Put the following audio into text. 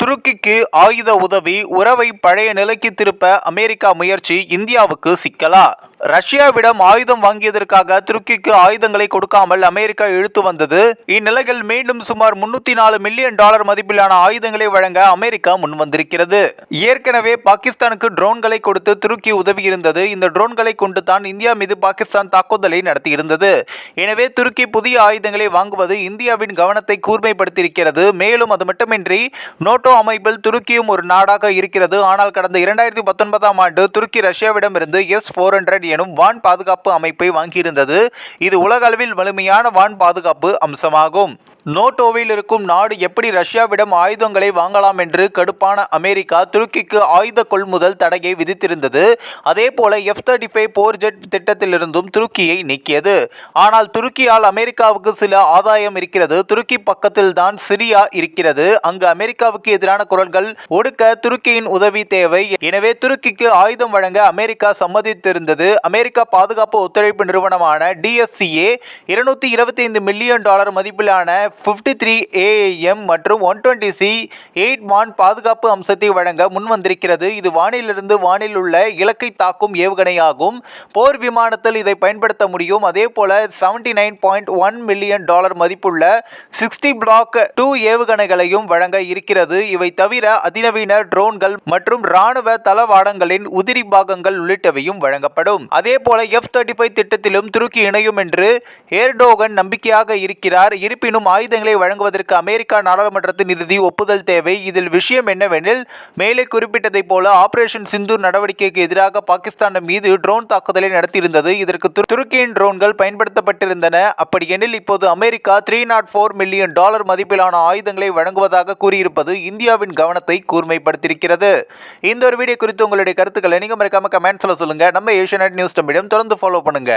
துருக்கிக்கு ஆயுத உதவி உறவை பழைய நிலைக்கு திருப்ப அமெரிக்கா முயற்சி இந்தியாவுக்கு சிக்கலா? ரஷ்யாவிடம் ஆயுதம் வாங்கியதற்காக துருக்கிக்கு ஆயுதங்களை கொடுக்காமல் அமெரிக்கா இழுத்து வந்தது. இந்நிலையில் மீண்டும் சுமார் முன்னூத்தி நாலு மில்லியன் டாலர் மதிப்பிலான ஆயுதங்களை வழங்க அமெரிக்கா முன்வந்திருக்கிறது. ஏற்கனவே பாகிஸ்தானுக்கு ட்ரோன்களை கொடுத்து துருக்கி உதவி இருந்தது. இந்த ட்ரோன்களை கொண்டு தான் இந்தியா மீது பாகிஸ்தான் தாக்குதலை நடத்தியிருந்தது. எனவே துருக்கி புதிய ஆயுதங்களை வாங்குவது இந்தியாவின் கவனத்தை கூர்மைப்படுத்தியிருக்கிறது. மேலும் அது மட்டுமின்றி நோட் நோட்டோ அமைப்பில் துருக்கியும் ஒரு நாடாக இருக்கிறது. ஆனால் கடந்த இரண்டாயிரத்தி பத்தொன்பதாம் ஆண்டு துருக்கி ரஷ்யாவிடமிருந்து எஸ் ஃபோர் ஹண்ட்ரட் எனும் வான் பாதுகாப்பு அமைப்பை வாங்கியிருந்தது. இது உலகளவில் வலிமையான வான் பாதுகாப்பு அம்சமாகும். நோட்டோவில் இருக்கும் நாடு எப்படி ரஷ்யாவிடம் ஆயுதங்களை வாங்கலாம் என்று கடுப்பான அமெரிக்கா துருக்கிக்கு ஆயுத கொள்முதல் தடையை விதித்திருந்தது. அதே போல எஃப் தேர்ட்டி ஃபைவ் போர் ஜெட் திட்டத்திலிருந்தும் துருக்கியை நீக்கியது. ஆனால் துருக்கியால் அமெரிக்காவுக்கு சில ஆதாயம் இருக்கிறது. துருக்கி பக்கத்தில் தான் சிரியா இருக்கிறது. அங்கு அமெரிக்காவுக்கு எதிரான குரல்கள் ஒடுக்க துருக்கியின் உதவி தேவை. எனவே துருக்கிக்கு ஆயுதம் வழங்க அமெரிக்கா சம்மதித்திருந்தது. அமெரிக்கா பாதுகாப்பு ஒத்துழைப்பு நிறுவனமான டிஎஸ்சிஏ இருநூத்தி இருபத்தி ஐந்து மில்லியன் டாலர் மதிப்பிலான ஃபிஃப்டி த்ரீ ஏஎம் மற்றும் ஒன் டுவெண்ட்டி சி எயிட் வான் பாதுகாப்பு அம்சத்தை வழங்க முன்வந்திருக்கிறது. இது வானிலிருந்து வானில் உள்ள இலக்கை தாக்கும் ஏவுகணையாகும். போர் விமானத்தில் இதை பயன்படுத்த முடியும். அதே போல seventy nine point one million dollar மதிப்புள்ள சிக்ஸ்டி பிளாக் டூ ஏவுகணைகளையும் வழங்க இருக்கிறது. இவை தவிர அதிநவீன ட்ரோன்கள் மற்றும் ராணுவ தளவாடங்களின் உதிரி பாகங்கள் உள்ளிட்டவையும் வழங்கப்படும். அதே போல எஃப் தேர்ட்டி ஃபைவ் திட்டத்திலும் துருக்கி இணையும் என்று ஏர்டோகன் நம்பிக்கையாக இருக்கிறார். இருப்பினும் ஆயுதங்களை வழங்குவதற்கு அமெரிக்கா நாடாளுமன்றத்தின் இறுதி ஒப்புதல் தேவை. இதில் விஷயம் என்னவெனில் மேலே குறிப்பிட்டதைப் போல ஆபரேஷன் சிந்தூர் நடவடிக்கைக்கு எதிராக பாகிஸ்தான் மீது ட்ரோன் தாக்குதலை நடத்தியிருந்தது. இதற்கு துருக்கியின் ட்ரோன்கள் பயன்படுத்தப்பட்டிருந்தன. அப்படியெனில் இப்போது America three naught four million dollar மதிப்பிலான ஆயுதங்களை வழங்குவதாக கூறியிருப்பது இந்தியாவின் கவனத்தை கூர்மைப்படுத்தியிருக்கிறது. இந்த ஒரு வீடியோ குறித்து உங்களுடைய கருத்துக்களை நீங்கள் மறக்காம கமெண்ட்ஸில் சொல்லுங்க. நம்ம ஏஷியநெட் நியூஸ் தமிழம் தொடர்ந்து ஃபாலோ பண்ணுங்க.